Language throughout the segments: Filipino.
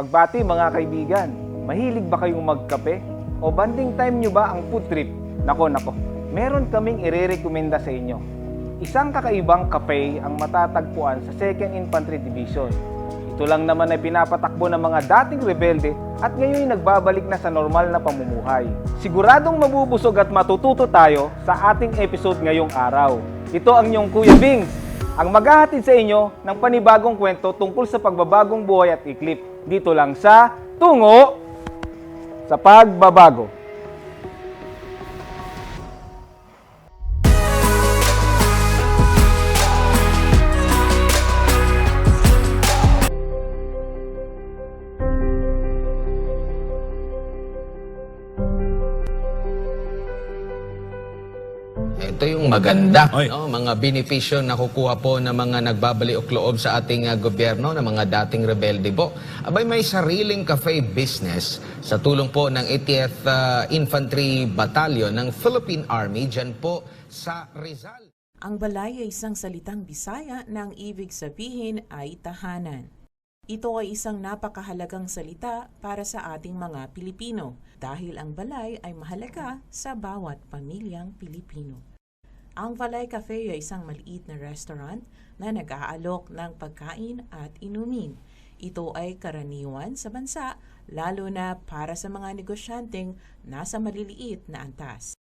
pagbati mga kaibigan. Mahilig ba kayong magkape? O banding time nyo ba ang food trip? Nako, nako. Meron kaming irerekomenda sa inyo. Isang kakaibang kape ang matatagpuan sa 2nd Infantry Division. Ito lang naman ay pinapatakbo ng mga dating rebelde at ngayon nagbabalik na sa normal na pamumuhay. Siguradong mabubusog at matututo tayo sa ating episode ngayong araw. Ito ang inyong Kuya Bing, ang maghahatid sa inyo ng panibagong kwento tungkol sa pagbabagong buhay at iklip. Dito lang sa Tungo sa Pagbabago. Maganda, Oy. no? mga benepisyo na kukuha po ng mga nagbabaliok loob sa ating uh, gobyerno, ng mga dating rebelde po. Abay may sariling cafe business sa tulong po ng 80th uh, Infantry Battalion ng Philippine Army dyan po sa Rizal. Ang balay ay isang salitang Bisaya na ang ibig sabihin ay tahanan. Ito ay isang napakahalagang salita para sa ating mga Pilipino dahil ang balay ay mahalaga sa bawat pamilyang Pilipino. Ang Balay Cafe ay isang maliit na restaurant na nag-aalok ng pagkain at inumin. Ito ay karaniwan sa bansa lalo na para sa mga negosyanteng nasa maliliit na antas.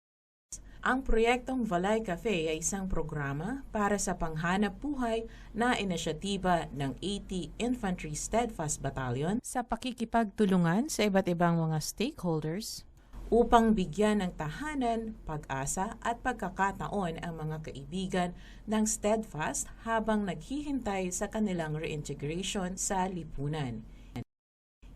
Ang proyektong Valay Cafe ay isang programa para sa panghanap buhay na inisyatiba ng 80 Infantry Steadfast Battalion sa pakikipagtulungan sa iba't ibang mga stakeholders upang bigyan ng tahanan, pag-asa at pagkakataon ang mga kaibigan ng Steadfast habang naghihintay sa kanilang reintegration sa lipunan.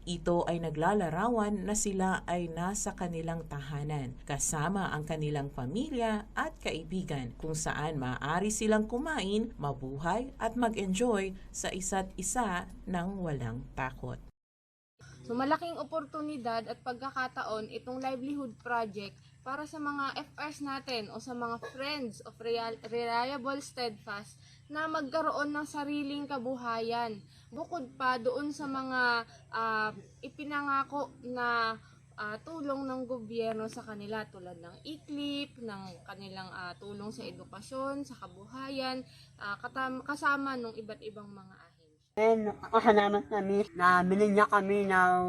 Ito ay naglalarawan na sila ay nasa kanilang tahanan kasama ang kanilang pamilya at kaibigan kung saan maaari silang kumain, mabuhay at mag-enjoy sa isa't isa ng walang takot. So malaking oportunidad at pagkakataon itong livelihood project para sa mga FRs natin o sa mga friends of real, reliable steadfast na magkaroon ng sariling kabuhayan. Bukod pa doon sa mga ah, ipinangako na ah, tulong ng gobyerno sa kanila tulad ng iklip, ng kanilang ah, tulong sa edukasyon, sa kabuhayan, katam- kasama ng iba't ibang mga. And nakakasalamat kami na binigyan kami ng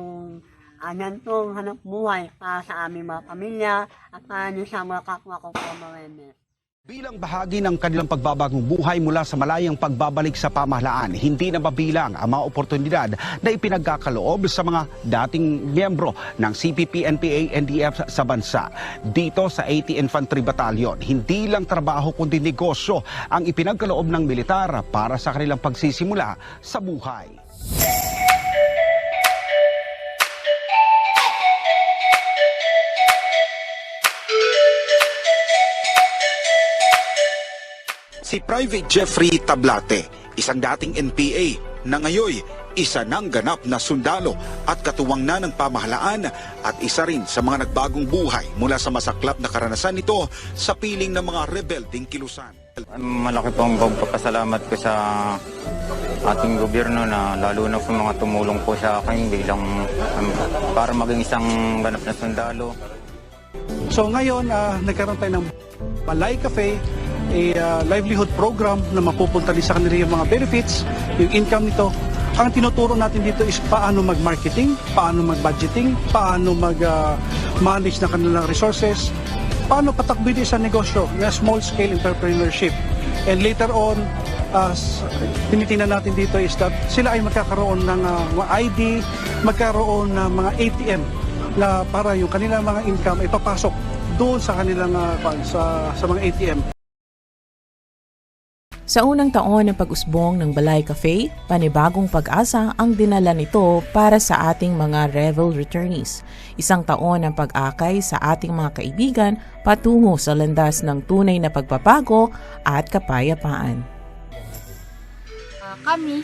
uh, gantong hanap buhay para sa aming mga pamilya at para sa mga kapwa ko po mga Bilang bahagi ng kanilang pagbabagong buhay mula sa malayang pagbabalik sa pamahalaan, hindi na mabilang ang mga oportunidad na ipinagkakaloob sa mga dating miyembro ng CPP, NPA, NDF sa bansa. Dito sa 80 Infantry Battalion, hindi lang trabaho kundi negosyo ang ipinagkaloob ng militar para sa kanilang pagsisimula sa buhay. Si Private Jeffrey Tablate, isang dating NPA na ngayon isa ng ganap na sundalo at katuwang na ng pamahalaan at isa rin sa mga nagbagong buhay mula sa masaklap na karanasan nito sa piling ng mga rebelding kilusan. Malaki pong pagpapasalamat ko sa ating gobyerno na lalo na po mga tumulong po sa akin bilang um, para maging isang ganap na sundalo. So ngayon, ah, nagkaroon tayo ng Balay Cafe, a ah, livelihood program na mapupunta din sa kanila yung mga benefits, yung income nito. Ang tinuturo natin dito is paano mag-marketing, paano mag-budgeting, paano mag-manage na kanilang resources, paano patakbo din sa negosyo, na small-scale entrepreneurship. And later on, as tinitingnan natin dito is that sila ay magkakaroon ng mga ID, magkaroon ng mga ATM na para yung kanilang mga income ay papasok doon sa kanilang kwan, sa, sa mga ATM. Sa unang taon ng pag-usbong ng Balay Cafe, panibagong pag-asa ang dinala nito para sa ating mga Revel returnees. Isang taon ng pag-akay sa ating mga kaibigan patungo sa landas ng tunay na pagbabago at kapayapaan. Ah, kami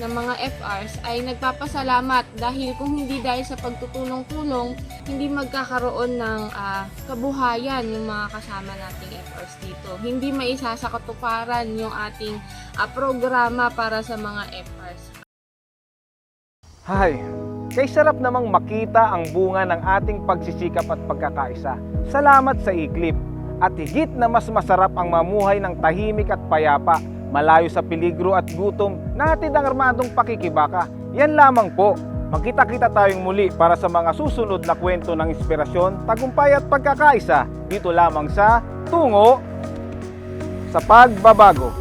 ng mga FRs ay nagpapasalamat dahil kung hindi dahil sa pagtutulong-tulong, hindi magkakaroon ng ah, kabuhayan yung mga kasama nating FRs dito. Hindi maisa sa katuparan yung ating ah, programa para sa mga FRs. Hay, Kay sarap namang makita ang bunga ng ating pagsisikap at pagkakaisa. Salamat sa iklip. At higit na mas masarap ang mamuhay ng tahimik at payapa, malayo sa peligro at gutom na hatid ang armadong pakikibaka. Yan lamang po. Magkita-kita tayong muli para sa mga susunod na kwento ng inspirasyon, tagumpay at pagkakaisa dito lamang sa Tungo sa Pagbabago.